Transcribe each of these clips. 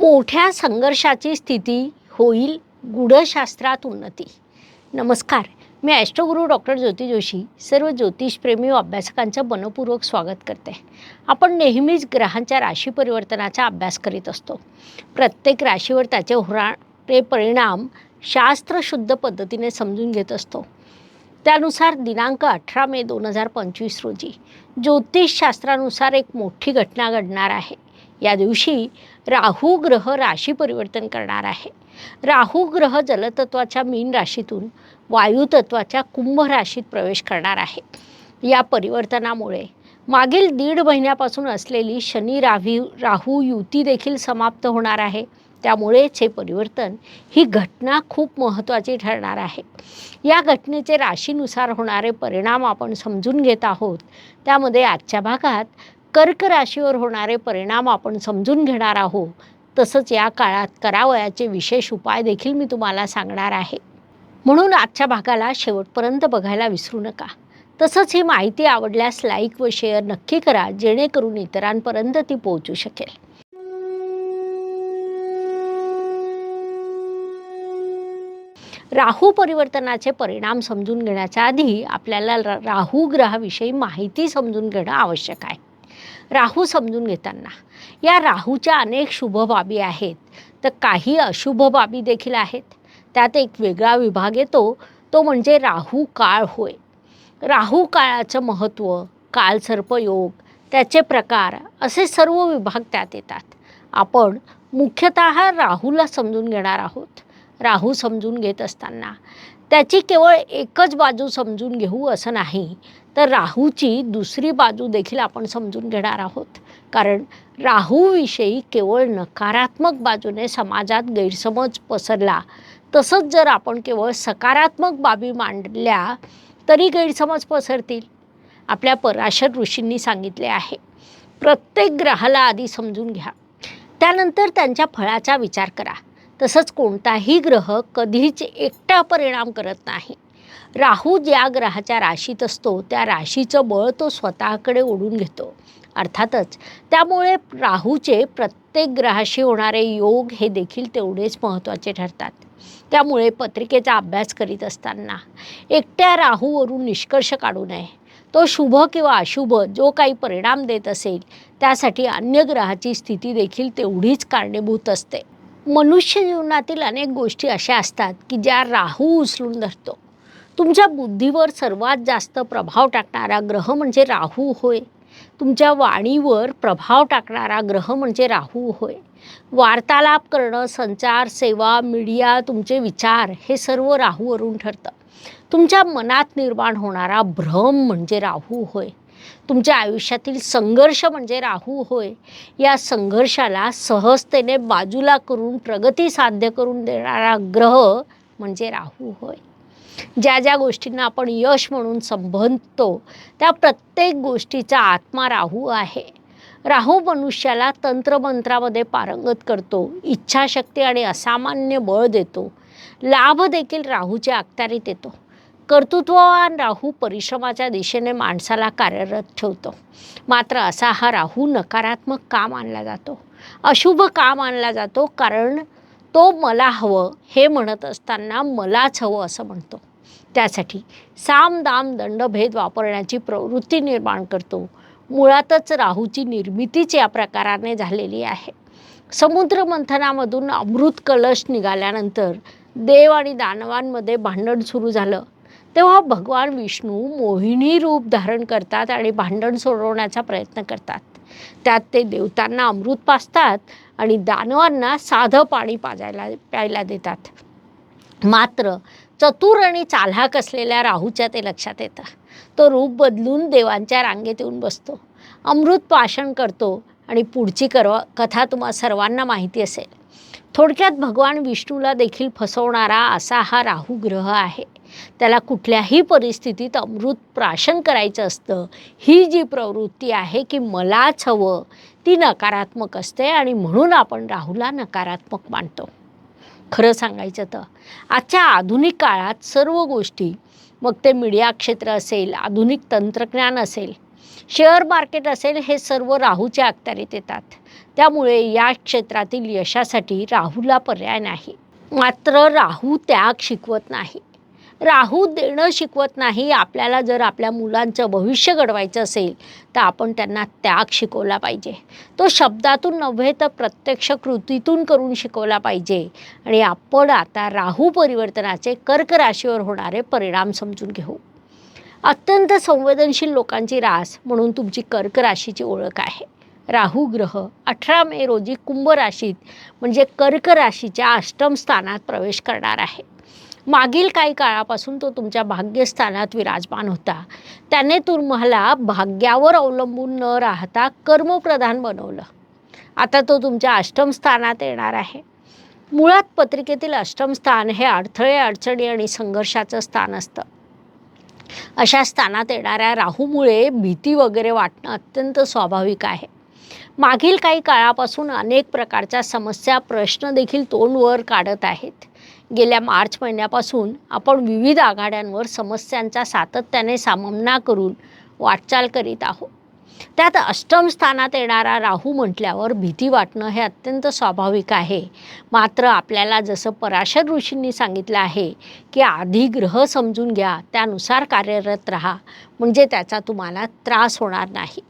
मोठ्या संघर्षाची स्थिती होईल गूढशास्त्रात उन्नती. नमस्कार मी ॲस्ट्रोगुरू डॉक्टर ज्योती जोशी सर्व ज्योतिषप्रेमी व अभ्यासकांचं मनपूर्वक स्वागत करते. आपण नेहमीच ग्रहांच्या राशी परिवर्तनाचा अभ्यास करीत असतो. प्रत्येक राशीवर त्याचे होणारे परिणाम शास्त्रशुद्ध पद्धतीने समजून घेत असतो. त्यानुसार दिनांक अठरा मे दोन हजार पंचवीस रोजी ज्योतिषशास्त्रानुसार एक मोठी घटना घडणार आहे. या दिवशी राहू ग्रह राशी परिवर्तन करणार आहे. राहू ग्रह जलतत्वाच्या मीन राशीतून वायुतत्वाच्या कुंभ राशीत प्रवेश करणार आहे. या परिवर्तनामुळे मागील दीड महिन्यापासून असलेली शनी रावी राहू युती देखील समाप्त होणार आहे. त्यामुळेच हे परिवर्तन ही घटना खूप महत्त्वाची ठरणार आहे. या घटनेचे राशीनुसार होणारे परिणाम आपण समजून घेत आहोत. त्यामध्ये आजच्या भागात कर्क राशीवर होणारे परिणाम आपण समजून घेणार आहोत. तसंच या काळात करावयाचे विशेष उपाय देखील मी तुम्हाला सांगणार आहे. म्हणून आजच्या भागाला शेवटपर्यंत बघायला विसरू नका. तसंच ही माहिती आवडल्यास लाईक व शेअर नक्की करा जेणेकरून इतरांपर्यंत ती पोहोचू शकेल. राहू परिवर्तनाचे परिणाम समजून घेण्याच्या आधी आपल्याला राहू ग्रहाविषयी माहिती समजून घेणं आवश्यक आहे. राहू समजून घेताना. या राहूच्या अनेक शुभ बाबी आहेत. तर काही अशुभ बाबी देखील आहेत. त्यात एक वेगळा विभाग येतो. तो म्हणजे राहू काळ होय. राहू काळाचं महत्त्व कालसर्पयोग त्याचे प्रकार असे सर्व विभाग त्यात येतात. आपण मुख्यतः राहूला समजून घेणार आहोत. राहू समजून घेत असताना. त्याची केवळ एकच बाजू समजून घेऊ असं नाही. तर राहूची दुसरी बाजू देखील आपण समजून घेणार आहोत. कारण राहूविषयी केवळ नकारात्मक बाजूने समाजात गैरसमज पसरला तसंच जर आपण केवळ सकारात्मक बाबी मांडल्या तरी गैरसमज पसरतील. आपल्या पराशर ऋषींनी सांगितले आहे. प्रत्येक ग्रहाला आधी समजून घ्या. त्यानंतर त्यांच्या फळाचा विचार करा. तसंच कोणताही ग्रह कधीच एकटा परिणाम करत नाही. राहू ज्या ग्रहाच्या राशीत असतो त्या राशीचं बळ तो स्वतःकडे ओढून घेतो. अर्थातच त्यामुळे राहूचे प्रत्येक ग्रहाशी होणारे योग हे देखील तेवढेच महत्त्वाचे ठरतात. त्यामुळे पत्रिकेचा अभ्यास करीत असताना एकट्या राहूवरून निष्कर्ष काढू नये. तो शुभ किंवा अशुभ जो काही परिणाम देत असेल त्यासाठी अन्य ग्रहाची स्थिती देखील तेवढीच कारणीभूत असते. मनुष्य जीवनातील अनेक गोष्टी अशा असतात की ज्या राहू उचलून धरतो. तुमच्या बुद्धीवर सर्वात जास्त प्रभाव टाकणारा ग्रह म्हणजे राहू होय. तुमच्या वाणीवर प्रभाव टाकणारा ग्रह म्हणजे राहू होय. वार्तालाप करणं संचार सेवा मीडिया तुमचे विचार हे सर्व राहूवरून ठरतं. तुमच्या मनात निर्माण होणारा भ्रम म्हणजे राहू होय. तुमच्या आयुष्यातील संघर्ष म्हणजे राहू होय. या संघर्षाला सहजतेने बाजूला करून प्रगती साध्य करून देणारा ग्रह म्हणजे राहू होय. ज्या ज्या गोष्टींना आपण यश म्हणून संबंधतो त्या प्रत्येक गोष्टीचा आत्मा राहू आहे. राहू मनुष्याला तंत्रमंत्रामध्ये पारंगत करतो इच्छाशक्ती आणि असामान्य बळ देतो. लाभ देखील राहूच्या अखत्यारीत येतो. कर्तृत्ववान राहू परिश्रमाच्या दिशेने माणसाला कार्यरत ठेवतो. मात्र असा हा राहू नकारात्मक काम आणला जातो? अशुभ काम आणला जातो? कारण तो मला हवं हे म्हणत असताना मलाच हवं असं म्हणतो. त्यासाठी साम दाम दंडभेद वापरण्याची प्रवृत्ती निर्माण करतो. मुळातच राहूची निर्मितीच या प्रकाराने झालेली आहे. समुद्र मंथनामधून अमृत कलश निघाल्यानंतर देव आणि दानवांमध्ये भांडण सुरू झालं. तेव्हा भगवान विष्णू मोहिनी रूप धारण करतात आणि भांडण सोडवण्याचा प्रयत्न करतात. त्यात ते देवतांना अमृत पाजतात आणि दानवांना साधं पाणी पाजायला प्यायला देतात. मात्र चतुर आणि चालाक असलेल्या राहूच्या ते लक्षात येतं. तो रूप बदलून देवांच्या रांगेत येऊन बसतो. अमृत पाषण करतो आणि पुढची करव कथा तुम्हा सर्वांना माहिती असेल. थोडक्यात भगवान विष्णूला देखील फसवणारा असा हा राहू ग्रह आहे. त्याला कुठल्याही परिस्थितीत अमृत प्राशन करायचं असतं ही जी प्रवृत्ती आहे की मलाच हवं ती नकारात्मक असते आणि म्हणून आपण राहूला नकारात्मक मानतो. खरं सांगायचं तर. आजच्या आधुनिक काळात सर्व गोष्टी मग ते मीडिया क्षेत्र असेल आधुनिक तंत्रज्ञान असेल शेअर मार्केट असेल हे सर्व राहूच्या अखत्यारीत येतात. त्यामुळे या क्षेत्रातील यशासाठी राहूला पर्याय नाही. मात्र राहू त्याग शिकवत नाही. राहू देणं शिकवत नाही. आपल्याला जर आपल्या मुलांचं भविष्य घडवायचं असेल तर आपण त्यांना त्याग शिकवला पाहिजे. तो शब्दातून नव्हे तर प्रत्यक्ष कृतीतून करून शिकवला पाहिजे. आणि आपण आता राहू परिवर्तनाचे कर्क राशीवर होणारे परिणाम समजून घेऊ. अत्यंत संवेदनशील लोकांची रास म्हणून तुमची कर्क राशीची ओळख आहे. राहू ग्रह अठरा मे रोजी कुंभ राशीत म्हणजे कर्क राशीच्या अष्टम स्थानात प्रवेश करणार आहे. मागील काही काळापासून तो तुमच्या भाग्यस्थानात विराजमान होता. त्याने तुम्हाला भाग्यावर अवलंबून न राहता कर्मप्रधान बनवलं. आता तो तुमच्या अष्टम स्थानात येणार आहे. मुळात पत्रिकेतील अष्टम स्थान हे अडथळे अडचणी आणि संघर्षाचं स्थान असतं. अशा स्थानात येणाऱ्या राहूमुळे भीती वगैरे वाटणं अत्यंत स्वाभाविक आहे. मागील काही काळापासून अनेक प्रकारच्या समस्या प्रश्न देखील तोंडवर काढत आहेत. गेल्या मार्च महिन्यापासून आपण विविध आघाड्यांवर समस्यांचा सातत्याने सामना करून वाटचाल करीत आहोत. त्यात अष्टम स्थानात येणारा राहू म्हटल्यावर भीती वाटणं हे अत्यंत स्वाभाविक आहे. मात्र आपल्याला जसं पराशर ऋषींनी सांगितलं आहे की आधी ग्रह समजून घ्या त्यानुसार कार्यरत राहा म्हणजे त्याचा तुम्हाला त्रास होणार नाही.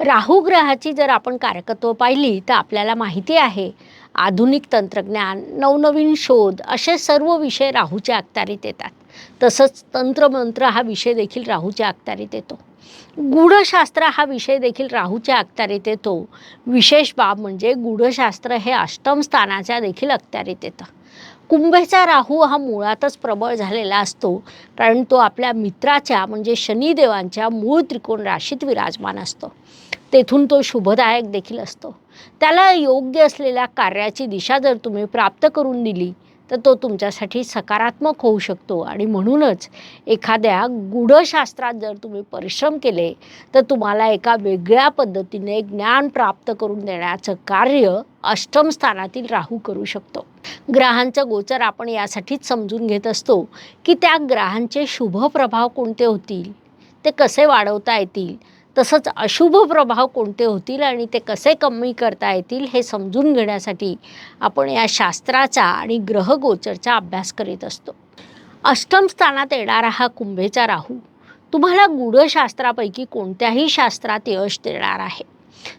राहू ग्रहाची जर आपण कार्यकत्व पाहिली तर आपल्याला माहिती आहे आधुनिक तंत्रज्ञान नवनवीन शोध असे सर्व विषय राहूच्या अखत्यारीत येतात. तसंच तंत्रमंत्र हा विषय देखील राहूच्या अखत्यारीत येतो. गूढशास्त्र हा विषय देखील राहूच्या अखत्यारीत येतो. विशेष बाब म्हणजे गूढशास्त्र हे अष्टम स्थानाच्या देखील अखत्यारीत येतं. कुंभेचा राहू हा मुळातच प्रबळ झालेला असतो कारण तो आपल्या मित्राच्या म्हणजे शनिदेवांच्या मूळ त्रिकोण राशीत विराजमान असतो. तेथून तो शुभदायक देखील असतो. त्याला योग्य असलेल्या कार्याची दिशा जर तुम्ही प्राप्त करून दिली तर तो तुमच्यासाठी सकारात्मक होऊ शकतो. आणि म्हणूनच एखाद्या गूढशास्त्रात जर तुम्ही परिश्रम केले तर तुम्हाला एका वेगळ्या पद्धतीने ज्ञान प्राप्त करून देण्याचं कार्य अष्टम स्थानातील राहू करू शकतो. ग्रहांचं गोचर आपण यासाठीच समजून घेत असतो की त्या ग्रहांचे शुभ प्रभाव कोणते होतील? ते कसे वाढवता येतील? तसंच अशुभ प्रभाव कोणते होतील आणि ते कसे कमी करता येतील हे समजून घेण्यासाठी आपण या शास्त्राचा आणि ग्रहगोचरचा अभ्यास करीत असतो. अष्टम स्थानात येणारा हा कुंभेचा राहू तुम्हाला गूढशास्त्रापैकी कोणत्याही शास्त्रात यश देणार आहे.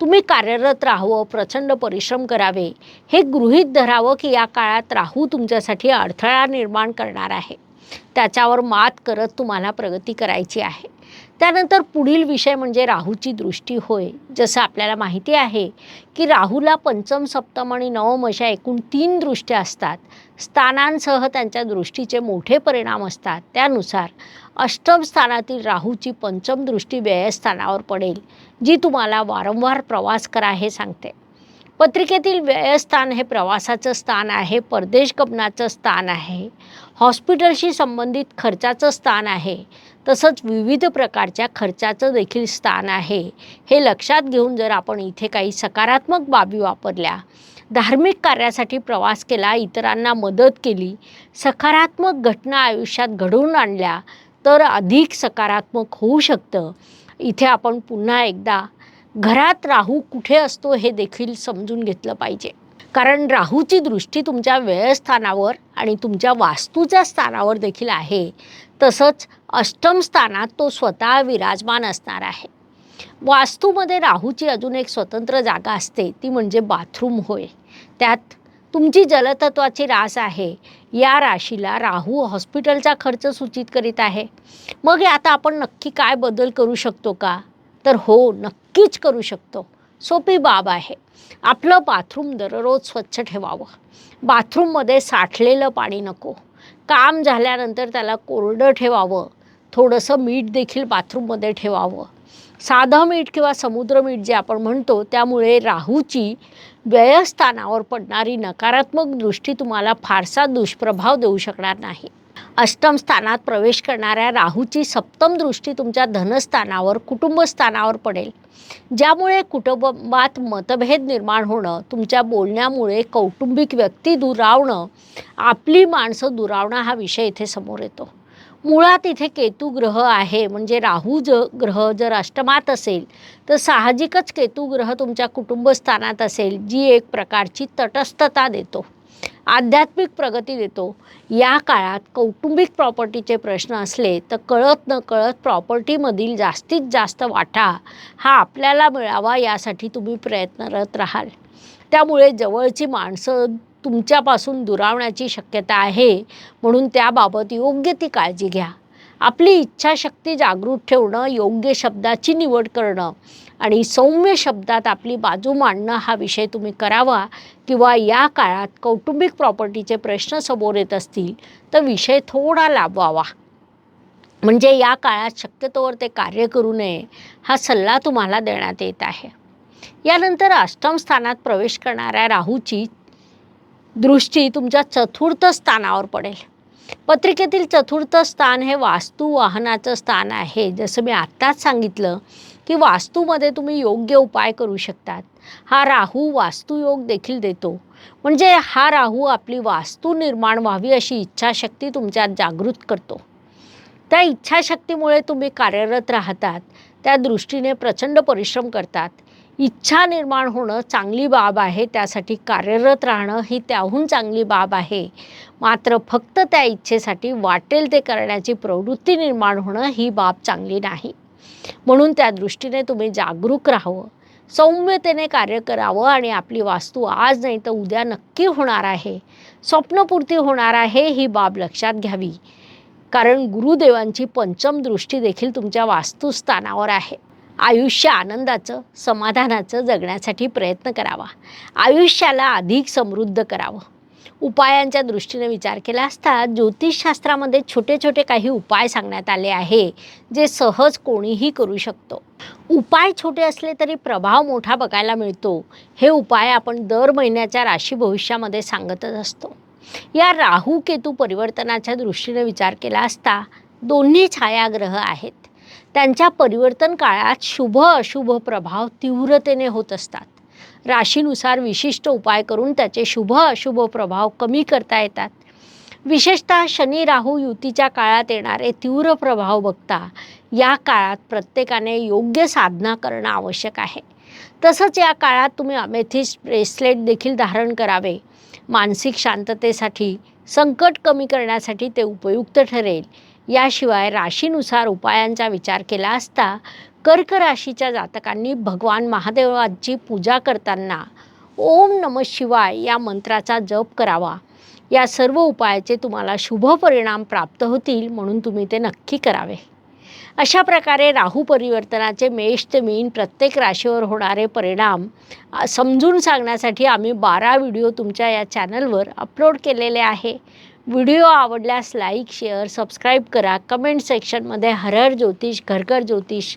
तुम्ही कार्यरत राहावं प्रचंड परिश्रम करावे हे गृहीत धरावं की या काळात राहू तुमच्यासाठी अडथळा निर्माण करणार आहे. त्याच्यावर मात करत तुम्हाला प्रगती करायची आहे. त्यानंतर पुढील विषय म्हणजे राहूची दृष्टी होय. जसं आपल्याला माहिती आहे की राहूला पंचम सप्तम आणि नवम अशा एकूण तीन दृष्ट्या असतात. स्थानांसह त्यांच्या दृष्टीचे मोठे परिणाम असतात. त्यानुसार अष्टम स्थानातील राहूची पंचम दृष्टी व्ययस्थानावर पडेल जी तुम्हाला वारंवार प्रवास करा हे सांगते. पत्रिकेतील व्ययस्थान हे प्रवासाचं स्थान आहे परदेश गमनाचं स्थान आहे हॉस्पिटलशी संबंधित खर्चाचं स्थान आहे तसंच विविध प्रकारच्या खर्चाचं देखील स्थान आहे. हे लक्षात घेऊन जर आपण इथे काही सकारात्मक बाबी वापरल्या धार्मिक कार्यासाठी प्रवास केला इतरांना मदत केली सकारात्मक घटना आयुष्यात घडवून आणल्या तर अधिक सकारात्मक होऊ शकतं. इथे आपण पुन्हा एकदा घरात राहू कुठे असतो हे देखील समजून घेतलं पाहिजे. कारण राहूची दृष्टी तुमच्या व्ययस्थानावर आणि तुमच्या वास्तूच्या स्थानावर देखील आहे. तसंच अष्टम स्थानात तो स्वतः विराजमान असणार आहे. वास्तूमध्ये राहूची अजून एक स्वतंत्र जागा असते ती म्हणजे बाथरूम होय. त्यात तुमची जलतत्वाची रास आहे. या राशीला राहू हॉस्पिटलचा खर्च सूचित करीत आहे. मग आता आपण नक्की काय बदल करू शकतो का? तर हो नक्कीच करू शकतो. सोपी बाब आहे. आपलं बाथरूम दररोज स्वच्छ ठेवावं. बाथरूममध्ये साठलेलं पाणी नको. काम झाल्यानंतर त्याला कोरडं ठेवावं. थोडंसं मीठ देखील बाथरूममध्ये ठेवावं. साधं मीठ किंवा समुद्र मीठ जे आपण म्हणतो त्यामुळे राहूची व्ययस्थानावर पडणारी नकारात्मक दृष्टी तुम्हाला फारसा दुष्प्रभाव देऊ शकणार नाही. अष्टम स्थानात प्रवेश करणाऱ्या राहूची सप्तम दृष्टी तुमच्या धनस्थानावर कुटुंबस्थानावर पडेल. ज्यामुळे कुटुंबात मतभेद निर्माण होणं तुमच्या बोलण्यामुळे कौटुंबिक व्यक्ती दुरावणं आपली माणसं दुरावणं हा विषय इथे समोर येतो. मुळात इथे केतू ग्रह आहे म्हणजे राहू ज ग्रह जर अष्टमात असेल तर साहजिकच केतू ग्रह तुमच्या कुटुंबस्थानात असेल जी एक प्रकारची तटस्थता देतो. आध्यात्मिक प्रगती देतो. या काळात कौटुंबिक प्रॉपर्टीचे प्रश्न असले तर कळत न कळत प्रॉपर्टीमधील जास्तीत जास्त वाटा हा आपल्याला मिळावा यासाठी तुम्ही प्रयत्नरत राहाल. त्यामुळे जवळची माणसं तुमच्यापासून दुरावण्याची शक्यता आहे. म्हणून त्याबाबत योग्य ती काळजी घ्या. आपली इच्छाशक्ती जागृत ठेवणं योग्य शब्दाची निवड करणं आणि सौम्य शब्दात आपली बाजू मांडणं हा विषय तुम्ही करावा किंवा या काळात कौटुंबिक प्रॉपर्टीचे प्रश्न समोर येत असतील तर विषय थोडा लाभवावा म्हणजे या काळात शक्यतोवर ते कार्य करू नये हा सल्ला तुम्हाला देण्यात येत आहे. यानंतर अष्टम स्थानात प्रवेश करणाऱ्या राहूची दृष्टी तुमच्या चतुर्थ स्थानावर पडेल. पत्रिकेतील चतुर्थ स्थान हे वास्तू वाहनाचं स्थान आहे. जसं मी आत्ताच सांगितलं की वास्तूमध्ये तुम्ही योग्य उपाय करू शकतात. हा राहू वास्तुयोग देखील देतो. म्हणजे हा राहू आपली वास्तू निर्माण व्हावी अशी इच्छाशक्ती तुमच्यात जागृत करतो. त्या इच्छाशक्तीमुळे तुम्ही कार्यरत राहतात. त्या दृष्टीने प्रचंड परिश्रम करतात. इच्छा निर्माण होणं चांगली बाब आहे. त्यासाठी कार्यरत राहणं ही त्याहून चांगली बाब आहे. मात्र फक्त त्या इच्छेसाठी वाटेल ते करण्याची प्रवृत्ती निर्माण होणं ही बाब चांगली नाही. म्हणून त्या दृष्टीने तुम्ही जागरूक राहावं. सौम्यतेने कार्य करावं आणि आपली वास्तू आज नाही तर उद्या नक्की होणार आहे. स्वप्नपूर्ती होणार आहे ही बाब लक्षात घ्यावी. कारण गुरुदेवांची पंचम दृष्टी देखील तुमच्या वास्तुस्थानावर आहे. आयुष्य आनंदाचं समाधानाचं जगण्यासाठी प्रयत्न करावा. आयुष्याला अधिक समृद्ध करावं. उपायांच्या दृष्टीने विचार केला असता ज्योतिषशास्त्रामध्ये छोटे छोटे काही उपाय सांगण्यात आले आहे जे सहज कोणीही करू शकतो. उपाय छोटे असले तरी प्रभाव मोठा बघायला मिळतो. हे उपाय आपण दर महिन्याच्या राशी भविष्यामध्ये सांगतच असतो. या राहू केतू परिवर्तनाच्या दृष्टीने विचार केला असता दोन्ही छायाग्रह आहेत. त्यांच्या परिवर्तन काळात शुभ अशुभ प्रभाव तीव्रतेने होत असतात. राशीनुसार विशिष्ट उपाय करून त्याचे शुभ अशुभ प्रभाव कमी करता येतात. विशेषतः शनी राहू युतीच्या काळात येणारे तीव्र प्रभाव बघता या काळात प्रत्येकाने योग्य साधना करणं आवश्यक आहे. तसंच या काळात तुम्ही अमेथिस ब्रेसलेट देखील धारण करावे. मानसिक शांततेसाठी संकट कमी करण्यासाठी ते उपयुक्त ठरेल. याशिवाय राशीनुसार उपायांचा विचार केला असता कर्क राशीच्या जातकांनी भगवान महादेवाची पूजा करताना ओम नम शिवाय या मंत्राचा जप करावा. या सर्व उपायाचे तुम्हाला शुभ परिणाम प्राप्त होतील म्हणून तुम्ही ते नक्की करावे. अशा प्रकारे राहू परिवर्तनाचे मेष ते मीन प्रत्येक राशीवर होणारे परिणाम समजून सांगण्यासाठी आम्ही बारा व्हिडिओ तुमच्या या चॅनलवर अपलोड केलेले आहे. व्हिडिओ आवडल्यास लाईक शेअर सबस्क्राईब करा. कमेंट सेक्शनमध्ये हर हर ज्योतिष घरघर ज्योतिष